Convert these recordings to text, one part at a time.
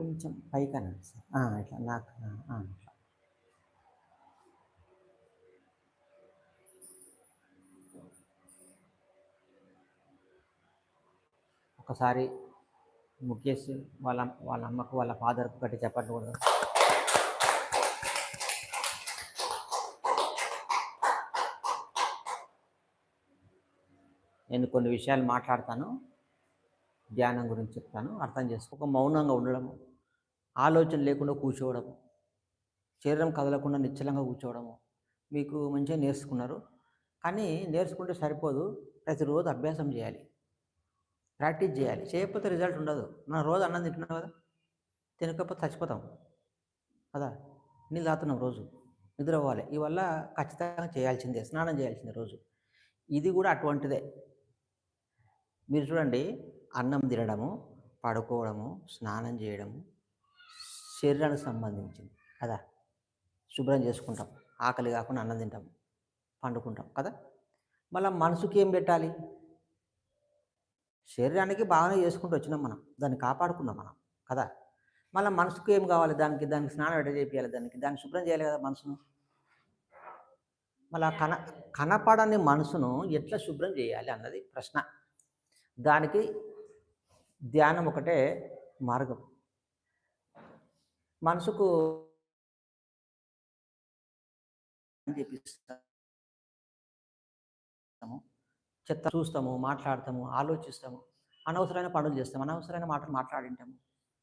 కొంచెం పైకనండి సార్. ఇట్లా నాకు ఇట్లా. ఒకసారి ముఖేష్ వాళ్ళ వాళ్ళ అమ్మకు వాళ్ళ ఫాదర్కు గట్టి చెప్పండి కూడా. నేను కొన్ని విషయాలు మాట్లాడతాను. ధ్యానం గురించి చెప్తాను. అర్థం చేసుకో ఒక మౌనంగా ఉండడం ఆలోచన లేకుండా కూర్చోవడం శరీరం కదలకుండా నిశ్చలంగా కూర్చోవడము మీకు మంచిగా నేర్చుకున్నారు. కానీ నేర్చుకుంటే సరిపోదు. ప్రతిరోజు అభ్యాసం చేయాలి. ప్రాక్టీస్ చేయాలి. చేయకపోతే రిజల్ట్ ఉండదు. మనం రోజు అన్నం తింటున్నాం కదా? తినకపోతే చచ్చిపోతాం. కదా? నీళ్ళు తాగుతున్నాం రోజు. నిద్ర పోవాలి. ఇవల్ల ఖచ్చితంగా చేయాల్సిందే. స్నానం చేయాల్సిందే రోజు. ఇది కూడా అటువంటిదే. మీరు చూడండి. అన్నం తినడము పడుకోవడము స్నానం చేయడము శరీరానికి సంబంధించింది కదా? శుభ్రం చేసుకుంటాం ఆకలి కాకుండా అన్నం తింటాం పండుకుంటాం కదా? మళ్ళీ మనసుకి ఏం పెట్టాలి? శరీరానికి బాగానే చేసుకుంటూ వచ్చినాం మనం దాన్ని కాపాడుకున్నాం మనం కదా? మళ్ళీ మనసుకు ఏం కావాలి? దానికి దానికి స్నానం ఎట్ట చేయాలి దానికి? దాన్ని శుభ్రం చేయాలి కదా మనసును? మళ్ళీ కన కనపడని మనసును ఎట్లా శుభ్రం చేయాలి అన్నది ప్రశ్న. దానికి ధ్యానం ఒకటే మార్గం. మనసుకు చేపిస్తాము చెత్త చూస్తాము మాట్లాడతాము ఆలోచిస్తాము అనవసరమైన పనులు చేస్తాము అనవసరమైన మాటలు మాట్లాడింటాము.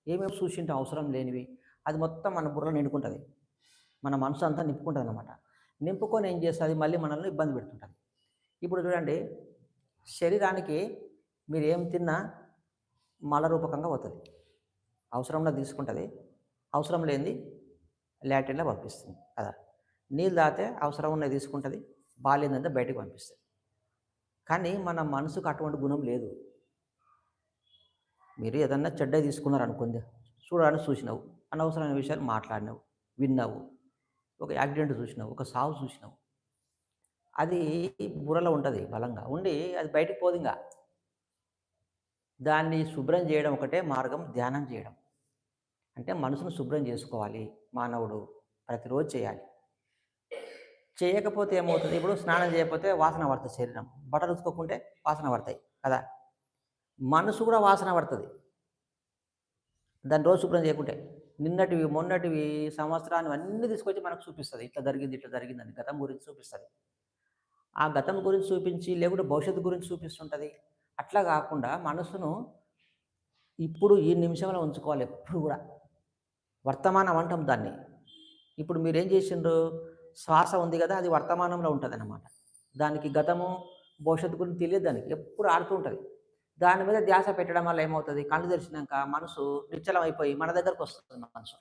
ఏమేమి చూసింటాం అవసరం లేనివి అది మొత్తం మన బుర్రలో నిండుకుంటుంది. మన మనసు అంతా నింపుకుంటుంది అనమాట నింపుకొని ఏం చేస్తుంది? మళ్ళీ మనల్ని ఇబ్బంది పెడుతుంటుంది. ఇప్పుడు చూడండి శరీరానికి మీరు ఏం తిన్నా మల రూపకంగా పోతుంది అవసరంలో తీసుకుంటుంది. అవసరం లేనిది లాటిన్లో పంపిస్తుంది కదా. నీళ్ళు తాగితే అవసరం ఉన్నది తీసుకుంటుంది బాగాలేదంటే బయటకు పంపిస్తుంది. కానీ మన మనసుకు అటువంటి గుణం లేదు. మీరు ఏదన్నా చెడ్డ తీసుకున్నారు అనుకుంది చూడడానికి చూసినావు అనవసరమైన విషయాలు మాట్లాడినావు విన్నావు ఒక యాక్సిడెంట్ చూసినావు ఒక సావు చూసినావు అది బుర్రలో ఉంటుంది బలంగా ఉండి అది బయటికి పోదు ఇంకా. దాన్ని శుభ్రం చేయడం ఒకటే మార్గం ధ్యానం చేయడం. అంటే మనసును శుభ్రం చేసుకోవాలి మానవుడు ప్రతిరోజు చేయాలి. చేయకపోతే ఏమవుతుంది? ఇప్పుడు స్నానం చేయకపోతే వాసన పడుతుంది శరీరం. బట్టలు ఉతుకోకుంటే వాసన పడతాయి కదా. మనసు కూడా వాసన పడుతుంది. దాన్ని రోజు శుభ్రం చేయకుంటే. నిన్నటివి మొన్నటివి సంవత్సరాన్ని అన్నీ తీసుకొచ్చి మనకు చూపిస్తుంది. ఇట్లా జరిగింది ఇట్లా జరిగిందని గతం గురించి చూపిస్తుంది. ఆ గతం గురించి చూపించి లేకుంటే భవిష్యత్తు గురించి చూపిస్తుంటుంది. అట్లా కాకుండా మనసును ఇప్పుడు ఈ నిమిషంలో ఉంచుకోవాలి ఎప్పుడు కూడా. వర్తమానం అంటాం దాన్ని. ఇప్పుడు మీరు ఏం చేసిండ్రు? శ్వాస ఉంది కదా అది వర్తమానంలో ఉంటుంది అన్నమాట దానికి గతము భవిష్యత్తు గురించి తెలియదు దానికి. ఎప్పుడు ఆడుతూ ఉంటుంది. దాని మీద ధ్యాస పెట్టడం వల్ల ఏమవుతుంది? కళ్ళు తెరిచినాక మనసు నిశ్చలం అయిపోయి మన దగ్గరకు వస్తుంది మనసు.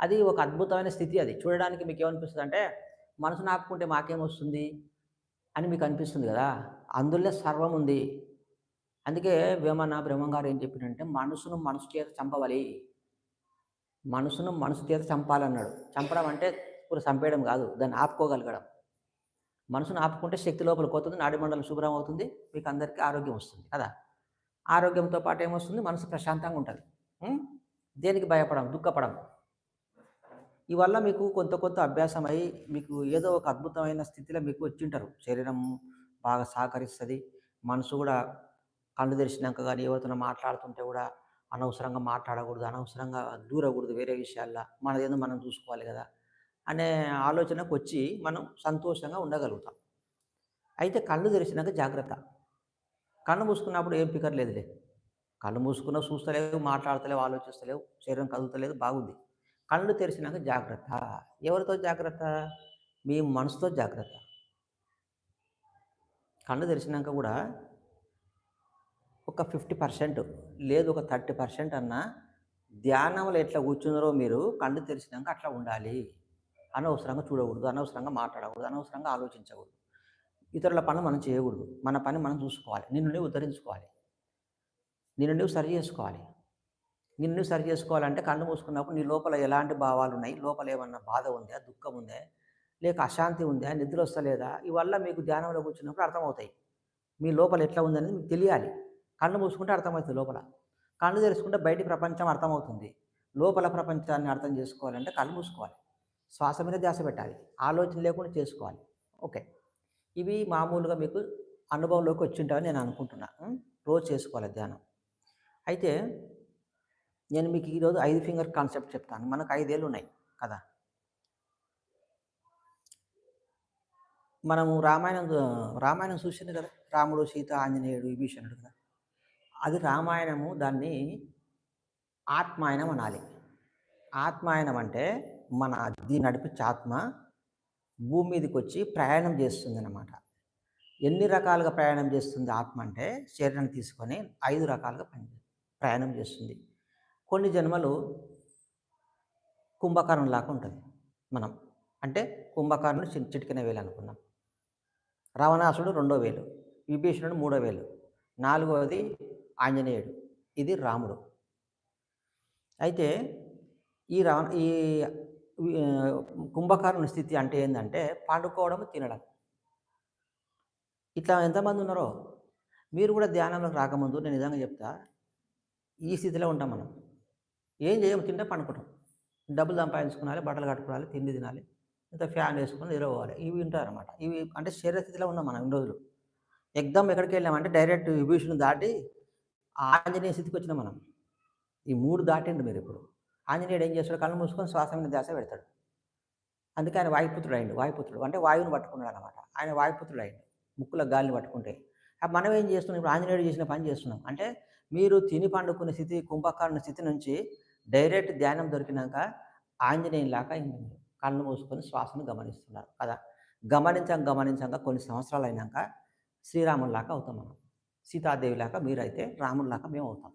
అది ఒక అద్భుతమైన స్థితి అది. చూడడానికి మీకు ఏమనిపిస్తుంది అంటే మనసు మాకేం మాకేమొస్తుంది అని మీకు అనిపిస్తుంది కదా. అందులో సర్వం ఉంది. అందుకే వేమన బ్రహ్మంగారు ఏం చెప్పినంటే మనసును మనసు చేత చంపవాలి. మనసును మనసు చేత చంపాలన్నాడు. చంపడం అంటే ఇప్పుడు చంపేయడం కాదు దాన్ని ఆపుకోగలగడం. మనసును ఆపుకుంటే శక్తి లోపల పోతుంది నాడిమండలం శుభ్రం అవుతుంది మీకు అందరికీ ఆరోగ్యం వస్తుంది కదా? ఆరోగ్యంతో పాటు ఏమొస్తుంది? మనసు ప్రశాంతంగా ఉంటుంది. దేనికి భయపడం? దుఃఖపడం. ఇవల్ల మీకు కొంత కొంత అభ్యాసం అయ్యి మీకు ఏదో ఒక అద్భుతమైన స్థితిలో మీకు వచ్చింటారు. శరీరం బాగా సహకరిస్తుంది మనసు కూడా కళ్ళు తెరిచినాక కానీ ఎవరితో మాట్లాడుతుంటే కూడా అనవసరంగా మాట్లాడకూడదు అనవసరంగా దూరకూడదు వేరే విషయాల్లో. మనదేదో మనం చూసుకోవాలి కదా అనే ఆలోచనకు వచ్చి మనం సంతోషంగా ఉండగలుగుతాం. అయితే కళ్ళు తెరిచినాక జాగ్రత్త. కళ్ళు మూసుకున్నప్పుడు ఏం పికర్ లేదులే కళ్ళు మూసుకున్నా చూస్తలేవు మాట్లాడతలేవు ఆలోచిస్తలేవు శరీరం కదులుతలేదు బాగుంది. కళ్ళు తెరిచినాక జాగ్రత్త. ఎవరితో జాగ్రత్త? మీ మనసుతో జాగ్రత్త. కళ్ళు తెరిచినాక కూడా ఒక ఫిఫ్టీ పర్సెంట్ లేదు ఒక థర్టీ పర్సెంట్ అన్నా ధ్యానంలో ఎట్లా కూర్చున్నారో మీరు కళ్ళు తెరిచినాక అట్లా ఉండాలి. అనవసరంగా చూడకూడదు అనవసరంగా మాట్లాడకూడదు అనవసరంగా ఆలోచించకూడదు. ఇతరుల పని మనం చేయకూడదు. మన పని మనం చూసుకోవాలి. నిన్ను నువ్వు ఉద్ధరించుకోవాలి. నిన్ను నువ్వు సరి చేసుకోవాలి. నిన్ను నువ్వు సరి చేసుకోవాలంటే కళ్ళు మూసుకున్నప్పుడు నీ లోపల ఎలాంటి భావాలు ఉన్నాయి? లోపల ఏమన్నా బాధ ఉందా? దుఃఖం ఉందా? లేక అశాంతి ఉందా? నిద్ర వస్తలేదా? ఇవల్ల మీకు ధ్యానంలో కూర్చున్నప్పుడు అర్థమవుతాయి. మీ లోపల ఎట్లా ఉందనేది మీకు తెలియాలి. కళ్ళు మూసుకుంటే అర్థమవుతుంది లోపల. కళ్ళు తెలుసుకుంటే బయటి ప్రపంచం అర్థమవుతుంది. లోపల ప్రపంచాన్ని అర్థం చేసుకోవాలంటే కళ్ళు మూసుకోవాలి. శ్వాస మీద ధ్యాస పెట్టాలి. ఆలోచన లేకుండా చేసుకోవాలి. ఓకే. ఇవి మామూలుగా మీకు అనుభవంలోకి వచ్చింటామని నేను అనుకుంటున్నా. రోజు చేసుకోవాలి ధ్యానం. అయితే నేను మీకు ఈరోజు ఐదు ఫింగర్ కాన్సెప్ట్ చెప్తాను. మనకు ఐదేళ్ళు ఉన్నాయి కదా. మనము రామాయణం రామాయణం చూసింది కదా? రాముడు సీత ఆంజనేయుడు విభీషణుడు కదా? అది రామాయణము దాన్ని ఆత్మాయనం అనాలి ఆత్మాయనం అంటే మన దీన్ని నడిపించే ఆత్మ భూమి మీదకి వచ్చి ప్రయాణం చేస్తుంది అనమాట ఎన్ని రకాలుగా ప్రయాణం చేస్తుంది ఆత్మ అంటే శరీరం తీసుకొని ఐదు రకాలుగా పని ప్రయాణం చేస్తుంది. కొన్ని జన్మలు కుంభకర్ణం లాగా ఉంటుంది మనం. అంటే కుంభకర్ణుడు చి- వేలు అనుకున్నాం. రావణాసుడు రెండో వేలు విభీషణుడు మూడో వేలు. నాలుగవది ఆంజనేయుడు. ఇది రాముడు. అయితే ఈ రా ఈ ఈ, స్థితి అంటే ఏంటంటే పండుకోవడం తినడం. ఇట్లా ఎంతమంది ఉన్నారో మీరు కూడా ధ్యానంలోకి రాకముందు నేను నిజంగా చెప్తా ఈ స్థితిలో ఉంటాం మనం. ఏం చేయము? తింటే పండుకుంటాం. డబ్బులు సంపాదించుకోవాలి బట్టలు కట్టుకోవాలి తిండి తినాలి ఇంత ఫ్యాన్ వేసుకుని నిలవాలి ఇవి వింటారన్నమాట. ఇవి అంటే శరీర స్థితిలో ఉన్నాం మనం ఇన్ని రోజులు. ఎగ్దమ్ ఎక్కడికి వెళ్ళామంటే డైరెక్ట్ విభూషణ్ దాటి ఆంజనేయ స్థితికి వచ్చినాం మనం. ఈ మూడు దాటిండు మీరు ఇప్పుడు. ఆంజనేయుడు ఏం చేస్తాడు? కళ్ళు మూసుకొని శ్వాస మీద ధ్యాస పెడతాడు. అందుకే ఆయన వాయుపుత్రుడు అయిండు. వాయుపుత్రుడు అంటే వాయువుని పట్టుకున్నాడు అనమాట ఆయన వాయుపుత్రుడు అయిండు. ముక్కుల గాలిని పట్టుకుంటే. మనం ఏం చేస్తున్నాం? ఇప్పుడు ఆంజనేయుడు చేసిన పని చేస్తున్నాం. అంటే మీరు తిని పండుకునే స్థితి కుంభకర్ణ స్థితి నుంచి డైరెక్ట్ ధ్యానం దొరికినాక ఆంజనేయులాగా కళ్ళు మూసుకొని శ్వాసను గమనిస్తున్నారు కదా. గమనించాం గమనించాక కొన్ని సంవత్సరాలు అయినాక శ్రీరాముల్లాగా అవుతాం మనం. సీతాదేవిలాగా మీరైతే రాముల్లాగా మేము అవుతాం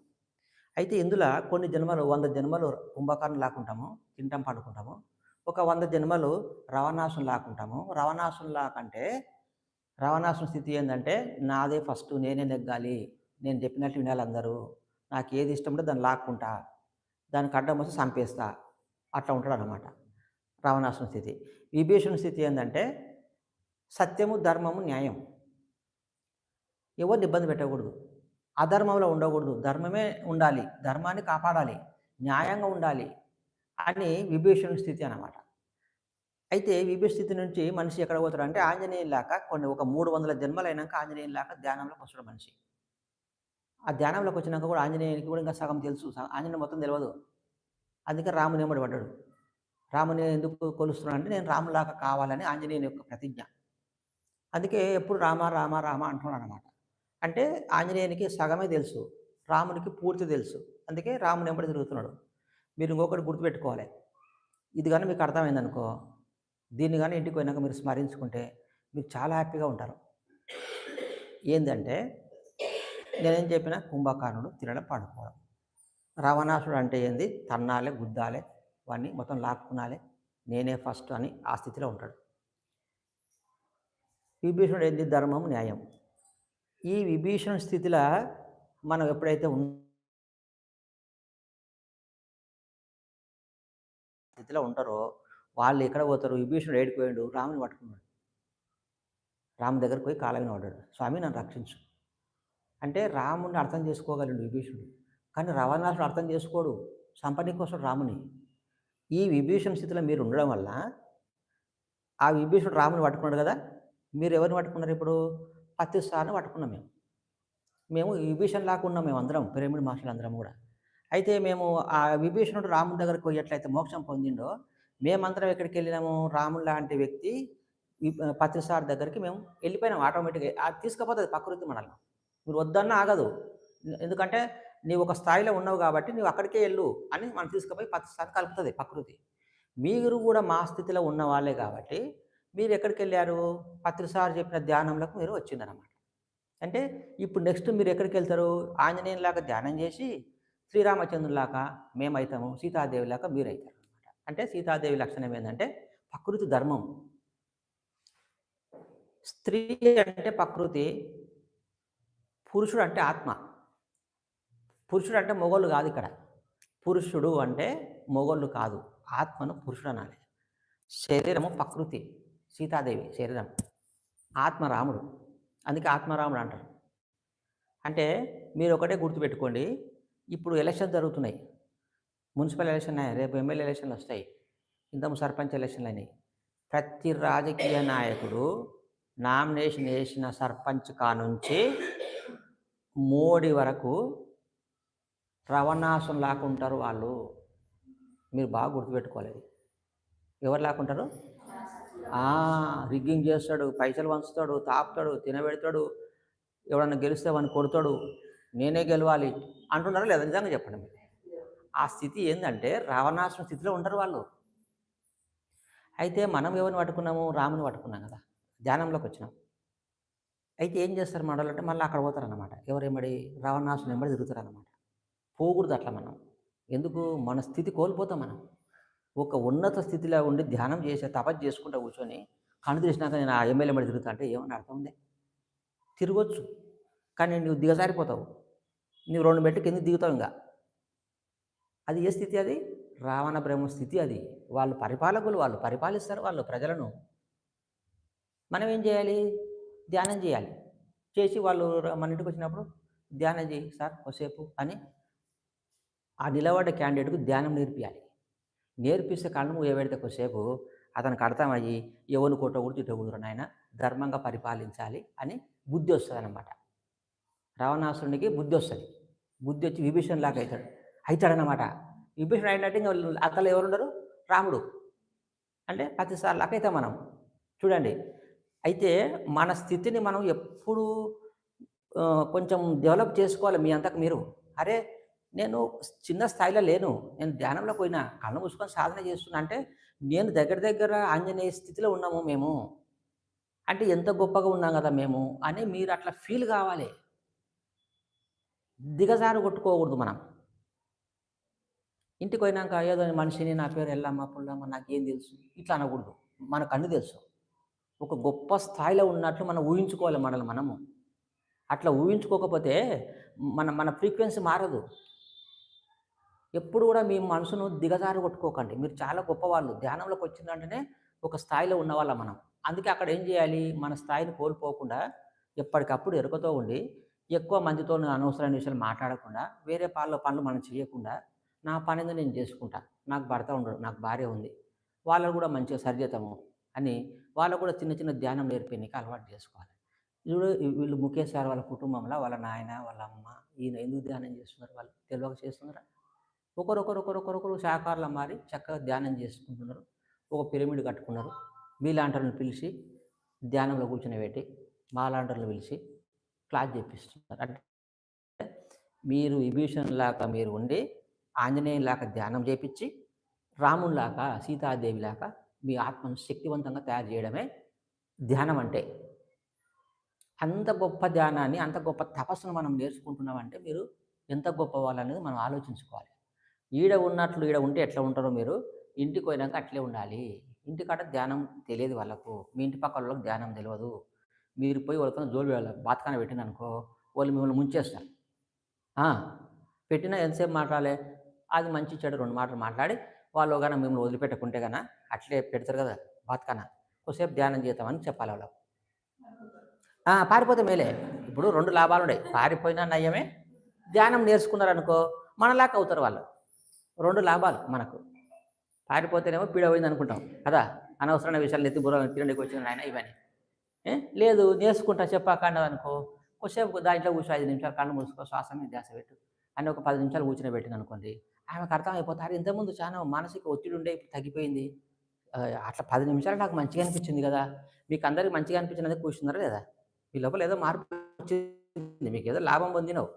అయితే ఇందులో కొన్ని జన్మలు వంద జన్మలు కుంభకర్ణ లాకుంటాము తింటాం పడుకుంటాము. ఒక వంద జన్మలు రవణాసుని లాకుంటాము రవణాసుని లాకంటే రవణాసుని స్థితి ఏంటంటే నాదే ఫస్ట్ నేనే నెగ్గాలి నేను చెప్పినట్టు వినాలి అందరూ నాకు ఏది ఇష్టం ఉంటే దాన్ని లాక్కుంటా దానికి అడ్డం వస్తే చంపేస్తా అట్లా ఉంటాడు అనమాట రావణాసుని స్థితి. విభీషణ స్థితి ఏంటంటే సత్యము ధర్మము న్యాయం. ఎవరిని ఇబ్బంది పెట్టకూడదు. అధర్మంలో ఉండకూడదు. ధర్మమే ఉండాలి. ధర్మాన్ని కాపాడాలి. న్యాయంగా ఉండాలి అని విభీషణ స్థితి అన్నమాట. అయితే విభీ స్థితి నుంచి మనిషి ఎక్కడ పోతాడు అంటే లేక కొన్ని ఒక మూడు వందల జన్మలు అయినాక ఆంజనేయులాగా ధ్యానంలోకి వస్తాడు మనిషి. ఆ ధ్యానంలోకి వచ్చినాక కూడా ఆంజనేయునికి కూడా ఇంకా సగం తెలుసు. ఆంజనేయం మొత్తం తెలియదు అందుకే రాముని వెంబడి పడ్డాడు? రాముని ఎందుకు కొలుస్తున్నాడు అంటే నేను రాములాగా కావాలని ఆంజనేయుని యొక్క ప్రతిజ్ఞ. అందుకే ఎప్పుడు రామ రామ రామ అంటున్నాడు అనమాట అంటే ఆంజనేయునికి సగమే తెలుసు రామునికి పూర్తి తెలుసు. అందుకే రాముని వెంబడి తిరుగుతున్నాడు. మీరు ఇంకొకటి గుర్తుపెట్టుకోవాలి. ఇది కానీ మీకు అర్థమైందనుకో దీన్ని కానీ ఇంటికి పోయినాక మీరు స్మరించుకుంటే మీరు చాలా హ్యాపీగా ఉంటారు. ఏంటంటే నేనేం చెప్పినా కుంభకర్ణుడు తినడం పడుకోవడం. రావణాసుడు అంటే ఏంది? తన్నాలే గుద్దాలే వాడిని మొత్తం లాక్కునాలే నేనే ఫస్ట్ అని ఆ స్థితిలో ఉంటాడు. విభీషణుడు ఏంది? ధర్మం న్యాయం. ఈ విభీషణ స్థితిలో మనం ఎప్పుడైతే ఉన్ స్థితిలో ఉంటారో వాళ్ళు ఎక్కడ పోతారు? విభీషణుడు ఏడిపోయాడు రాముని పట్టుకున్నాడు. రాము దగ్గరకు పోయి కాలమైన పడ్డాడు. స్వామి నన్ను రక్షించు. అంటే రాముని అర్థం చేసుకోగలడు విభీషణుడు. కానీ రవణాసుడు అర్థం చేసుకోడు సంపనికి కోసం రాముని. ఈ విభీషణ స్థితిలో మీరు ఉండడం వల్ల ఆ విభీషణుడు రాముని పట్టుకున్నాడు కదా? మీరు ఎవరిని పట్టుకున్నారు ఇప్పుడు? పత్తిసార్ని పట్టుకున్నాం మేము. మేము విభీషణ్ లాగా ఉన్నాం మేము అందరం పిరమిడ్ మాస్టర్లు అందరం కూడా. అయితే మేము ఆ విభీషణుడు రాముడి దగ్గరికి పోయేట్లయితే మోక్షం పొందిండో మేమందరం ఎక్కడికి వెళ్ళినాము? రాముడు లాంటి వ్యక్తి పత్రిసార్ దగ్గరికి మేము వెళ్ళిపోయినాం ఆటోమేటిక్గా. అది తీసుకపోతుంది ప్రకృతి మనల్ని. మీరు వద్దన్న ఆగదు. ఎందుకంటే నీవు ఒక స్థాయిలో ఉన్నావు కాబట్టి నీవు అక్కడికే వెళ్ళు అని మనం తీసుకుపోయి పత్రిసార్ కలుపుతుంది ప్రకృతి మీరు కూడా మా స్థితిలో ఉన్న వాళ్ళే కాబట్టి మీరు ఎక్కడికి వెళ్ళారు పత్రిసార్ చెప్పిన ధ్యానంలోకి మీరు వచ్చిందనమాట అంటే ఇప్పుడు నెక్స్ట్ మీరు ఎక్కడికి వెళ్తారు ఆంజనేయులాగా ధ్యానం చేసి శ్రీరామచంద్రులాగా మేమవుతాము సీతాదేవిలాగా మీరు అవుతారు అనమాట అంటే సీతాదేవి లక్షణం ఏంటంటే ప్రకృతి ధర్మం. స్త్రీ అంటే ప్రకృతి పురుషుడు అంటే ఆత్మ. పురుషుడు అంటే మొగోళ్ళు కాదు ఇక్కడ. పురుషుడు అంటే మొగోళ్ళు కాదు. ఆత్మను పురుషుడు అనాలి. శరీరము ప్రకృతి. సీతాదేవి శరీరం. ఆత్మరాముడు. అందుకే ఆత్మరాముడు అంటారు. అంటే మీరు ఒకటే గుర్తుపెట్టుకోండి ఇప్పుడు ఎలక్షన్ జరుగుతున్నాయి. మున్సిపల్ ఎలక్షన్ రేపు ఎమ్మెల్యే ఎలక్షన్లు వస్తాయి. ఇంతకు సర్పంచ్ ఎలక్షన్లు అయినాయి. ప్రతి రాజకీయ నాయకుడు నామినేషన్ వేసిన సర్పంచ్ కానుంచి మోడీ వరకు రవణాసం లాక్కుంటారు వాళ్ళు. మీరు బాగా గుర్తుపెట్టుకోవాలి. ఎవరు లాక్కుంటారు? రిగ్గింగ్ చేస్తాడు పైసలు వంచుతాడు తాపుతాడు తినబెడతాడు ఎవడన్నా గెలిస్తే వాడిని కొడతాడు నేనే గెలవాలి అంటున్నారా లేదా? నిజంగా చెప్పండి మీరు. ఆ స్థితి ఏంటంటే రావణాసుర స్థితిలో ఉంటారు వాళ్ళు. అయితే మనం ఎవరిని పట్టుకున్నాము? రాముని పట్టుకున్నాం కదా. ధ్యానంలోకి వచ్చినాం. అయితే ఏం చేస్తారు మనలు అంటే మళ్ళీ అక్కడ పోతారన్నమాట. ఎవరేమడి రావణాసుని ఎంబడి తిరుగుతారనమాట పోకూడదు అట్లా మనం. ఎందుకు? మన స్థితి కోల్పోతాం మనం. ఒక ఉన్నత స్థితిలో ఉండి ధ్యానం చేసే తపస్సు చేసుకుంటూ కూర్చొని కళ్ళు తీసినాక నేను ఆ ఎమ్మెల్యే మడి తిరుగుతా అంటే ఏమని అర్థం ఉంది తిరగొచ్చు. కానీ నువ్వు దిగజారిపోతావు. నువ్వు రెండు మెట్లు కింద దిగుతావు ఇంకా. అది ఏ స్థితి అది? రావణ బ్రహ్మ స్థితి అది. వాళ్ళు పరిపాలకులు వాళ్ళు పరిపాలిస్తారు వాళ్ళు ప్రజలను. మనం ఏం చేయాలి? ధ్యానం చేయాలి. చేసి వాళ్ళు మన ఇంటికి వచ్చినప్పుడు ధ్యానం చేయి సార్ కొసేపు అని ఆ నిలబడ్డ క్యాండిడేట్కు ధ్యానం నేర్పియాలి. నేర్పిస్తే కళ్ళు మూయ పెడితే కొద్దిసేపు అతనికి అర్థమయ్యి కొట్ట కొట్టకూడదు తిట్టకూడదు నాయన ధర్మంగా పరిపాలించాలి అని బుద్ధి వస్తుంది అనమాట రావణాసురునికి బుద్ధి వస్తుంది బుద్ధి వచ్చి విభీషణ్ లాగా అవుతాడు అవుతాడనమాట విభీషణ్ అయినట్టు ఇంకా అక్కలు ఎవరున్నారు రాముడు. అంటే ప్రతిసారి లాగా అవుతాం మనం. చూడండి. అయితే మన స్థితిని మనం ఎప్పుడు కొంచెం డెవలప్ చేసుకోవాలి మీ అంతకు మీరు. అరే నేను చిన్న స్థాయిలో లేను. నేను ధ్యానంలో పోయినా కళ్ళు మూసుకొని సాధన చేస్తున్నా అంటే నేను దగ్గర దగ్గర ఆంజనేయ స్థితిలో ఉన్నాము మేము. అంటే ఎంత గొప్పగా ఉన్నాం కదా మేము అని మీరు అట్లా ఫీల్ కావాలి. దిగజారు కొట్టుకోకూడదు మనం. ఇంటికి పోయినాక ఏదో మనిషిని నా పేరు ఎల్లమ్మ పుల్లమ్మ నాకేం తెలుసు? ఇట్లా అనకూడదు. మనకు అన్ని తెలుసు. ఒక గొప్ప స్థాయిలో ఉన్నట్లు మనం ఊహించుకోవాలి మనల్ని మనము. అట్లా ఊహించుకోకపోతే మన మన ఫ్రీక్వెన్సీ మారదు. ఎప్పుడు కూడా మీ మనసును దిగజారు కొట్టుకోకండి. మీరు చాలా గొప్పవాళ్ళు. ధ్యానంలోకి వచ్చిందంటేనే ఒక స్థాయిలో ఉన్నవాళ్ళ మనం. అందుకే అక్కడ ఏం చేయాలి? మన స్థాయిని కోల్పోకుండా ఎప్పటికప్పుడు ఎరుకతో ఉండి ఎక్కువ మందితో అనవసరమైన విషయాలు మాట్లాడకుండా వేరే పాళ్ళ పనులు మనం చేయకుండా నా పని నేను చేసుకుంటా. నాకు భర్త ఉండడు నాకు భార్య ఉంది. వాళ్ళకు కూడా మంచిగా సరిచేతాము అని వాళ్ళు కూడా చిన్న చిన్న ధ్యానం నేర్పి అలవాటు చేసుకోవాలి. ఇప్పుడు వీళ్ళు ముఖేష్ సార్ వాళ్ళ కుటుంబంలో వాళ్ళ నాయన వాళ్ళ అమ్మ ఈయన ఎందుకు ధ్యానం చేస్తున్నారు? వాళ్ళు తెలియక చేస్తున్నారా? ఒకరొకరొకరొకరొకరు ఒకరొకరొకరు మారి చక్కగా ధ్యానం చేసుకుంటున్నారు ఒక పిరమిడ్ కట్టుకున్నారు. మీలాంటర్లను పిలిచి ధ్యానంలో కూర్చుని పెట్టి మాలాంటర్లు పిలిచి క్లాస్ చేపిస్తున్నారు. అంటే మీరు విభీషణ్ లాగా మీరు ఉండి ఆంజనేయం లాగా ధ్యానం చేపించి రామునిలాగా సీతాదేవి లాగా మీ ఆత్మను శక్తివంతంగా తయారు చేయడమే ధ్యానం అంటే. అంత గొప్ప ధ్యానాన్ని అంత గొప్ప తపస్సును మనం నేర్చుకుంటున్నామంటే మీరు ఎంత గొప్ప వాళ్ళనేది మనం ఆలోచించుకోవాలి. ఈడ ఉన్నట్లు ఈడ ఉంటే ఎట్లా ఉంటారో మీరు? ఇంటికి పోయినాక అట్లే ఉండాలి. ఇంటికాడ ధ్యానం తెలియదు వాళ్ళకు. మీ ఇంటి పక్క వాళ్ళకి ధ్యానం తెలియదు. మీరు పోయి వాళ్ళతో జోలు వెళ్ళాలి బాతకాన పెట్టిన అనుకో వాళ్ళు మిమ్మల్ని ముంచేస్తారు. పెట్టినా ఎంతసేపు మాట్లాడాలి? అది మంచి చెడు రెండు మాటలు మాట్లాడి వాళ్ళు కానీ మిమ్మల్ని వదిలిపెట్టకుంటే కన్నా అట్లే పెడతారు కదా బాతకాన. కొద్దిసేపు ధ్యానం చేద్దామని చెప్పాలి వాళ్ళకు. పారిపోతే మేలే. ఇప్పుడు రెండు లాభాలు ఉన్నాయి పారిపోయినా నయ్యమే ధ్యానం నేర్చుకున్నారనుకో మనలాగా అవుతారు వాళ్ళు. రెండు లాభాలు మనకు. పారిపోతేనేమో పీడ పోయింది అనుకుంటాం కదా? అనవసరమైన విషయాలు ఎత్తి బుర్ర తినడానికి వచ్చిన ఆయన ఇవన్నీ. లేదు నేర్చుకుంటా చెప్పాకండ అనుకో కొద్దిసేపు దాంట్లో కూర్చో ఐదు నిమిషాలు కళ్ళు మూసుకో శ్వాస మీద ధ్యాస పెట్టు. అని ఒక పది నిమిషాలు కూర్చుని పెట్టింది అనుకోండి ఆమెకు అర్థం ఇంతకుముందు చాలా మానసిక ఒత్తిడి ఉండే ఇప్పుడు తగ్గిపోయింది. అట్లా పది నిమిషాలు నాకు మంచిగా అనిపించింది కదా? మీకు అందరికి మంచిగా అనిపించినది కూర్చున్నారా లేదా? మీ లోపల ఏదో మార్పు వచ్చింది మీకు ఏదో లాభం పొందినవు.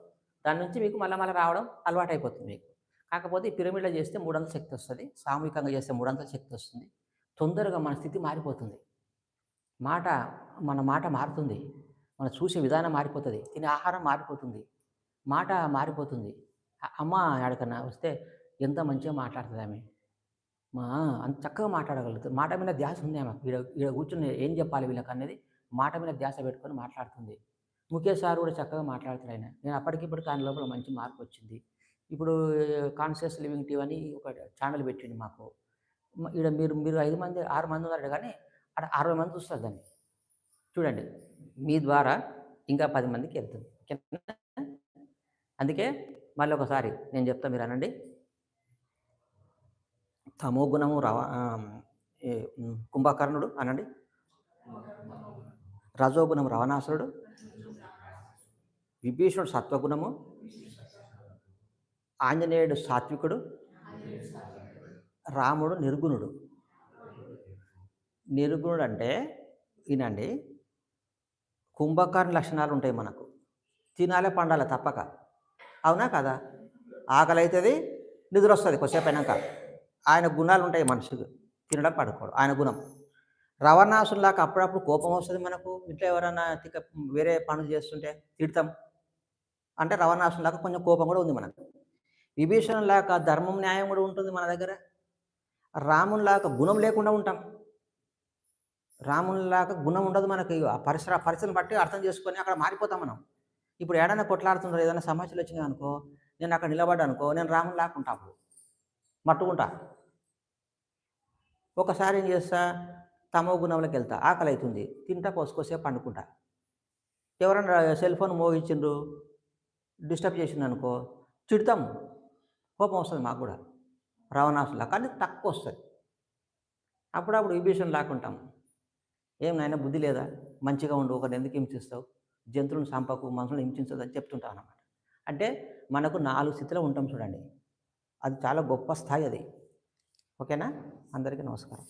దాని నుంచి మీకు మళ్ళీ మళ్ళీ రావడం అలవాటు అయిపోతుంది మీకు. కాకపోతే పిరమిడ్లో చేస్తే మూడంతల శక్తి వస్తుంది సామూహికంగా చేస్తే మూడంతల శక్తి వస్తుంది తొందరగా మన స్థితి మారిపోతుంది. మాట మన మాట మారుతుంది మనం చూసే విధానం మారిపోతుంది తినే ఆహారం మారిపోతుంది మాట మారిపోతుంది. అమ్మ ఆడకన్నా వస్తే ఎంత మంచిగా మాట్లాడుతుంది ఆమె? మా అంత చక్కగా మాట్లాడగలుగుతుంది. మాట మీద ధ్యాస ఉంది ఆమె. ఈడ ఈడ కూర్చుని ఏం చెప్పాలి వీళ్ళకి అనేది మాట మీద ధ్యాస పెట్టుకొని మాట్లాడుతుంది. ముఖేష్ సార్ కూడా చక్కగా మాట్లాడుతాడు ఆయన. నేను అప్పటికిప్పటికి ఆయన లోపల మంచి మార్పు వచ్చింది. ఇప్పుడు కాన్షియస్ లివింగ్ టీవీ అని ఒక ఛానల్ పెట్టింది మాకు. ఇక్కడ మీరు మీరు ఐదు మంది ఆరు మంది ఉన్నారు కానీ అక్కడ అరవై మంది చూస్తారు దాన్ని. చూడండి మీ ద్వారా ఇంకా పది మందికి వెళ్తుంది. అందుకే మళ్ళీ ఒకసారి నేను చెప్తా మీరు అనండి. తమో గుణము రవ కుంభకర్ణుడు అనండి. రజోగుణం రవణాసురుడు. విభీషణుడు సత్వగుణము. ఆంజనేయుడు సాత్వికుడు రాముడు నిర్గుణుడు. నిర్గుణుడు అంటే ఈయనండి కుంభకర్ణ లక్షణాలు ఉంటాయి మనకు. తినాలే పండాలి తప్పక. అవునా కదా? ఆకలి అవుతుంది నిద్ర వస్తుంది కొద్దిసేపు అయినాక. ఆయన గుణాలు ఉంటాయి మనిషికి తినడం పడుకోవడం ఆయన గుణం. రవణాసులాగా అప్పుడప్పుడు కోపం వస్తుంది మనకు. ఇంట్లో ఎవరైనా తిక్క వేరే పనులు చేస్తుంటే తిడతాం. అంటే రవణాసులాగా కొంచెం కోపం కూడా ఉంది మనకు. విభీషణం లేక ధర్మం న్యాయం కూడా ఉంటుంది మన దగ్గర. రామునిలాగా గుణం లేకుండా ఉంటాం. రామునిలాగా గుణం ఉండదు మనకి. ఆ పరిసర పరిస్థితిని బట్టి అర్థం చేసుకొని అక్కడ మారిపోతాం మనం. ఇప్పుడు ఏడైనా కొట్లాడుతుంటారు ఏదైనా సమస్యలు వచ్చినాయి అనుకో నేను అక్కడ నిలబడ్డా అనుకో నేను రాముని లాక్కుంటా అప్పుడు. మట్టుకుంటా. ఒకసారి ఏం చేస్తా తమో గుణంలోకి వెళ్తా ఆకలి అవుతుంది తింటా పోసుకోసేపు పండుకుంటా. ఎవరైనా సెల్ ఫోన్ మోగించిండ్రు డిస్టర్బ్ చేసిండు అనుకో చిడతాం కోపం వస్తుంది మాకు కూడా. రావణాసులా కానీ తక్కువ వస్తుంది అప్పుడప్పుడు విభీషణ లాక్కుంటాం. ఏం నాయన బుద్ధి లేదా? మంచిగా ఉండు ఒకరిని ఎందుకు హింసిస్తావు? జంతువులను సంపకు మనుషులను హింసించదు అని చెప్తుంటాం అన్నమాట. అంటే మనకు నాలుగు స్థితిలో ఉంటాం చూడండి. అది చాలా గొప్ప స్థాయి అది. ఓకేనా? అందరికీ నమస్కారం.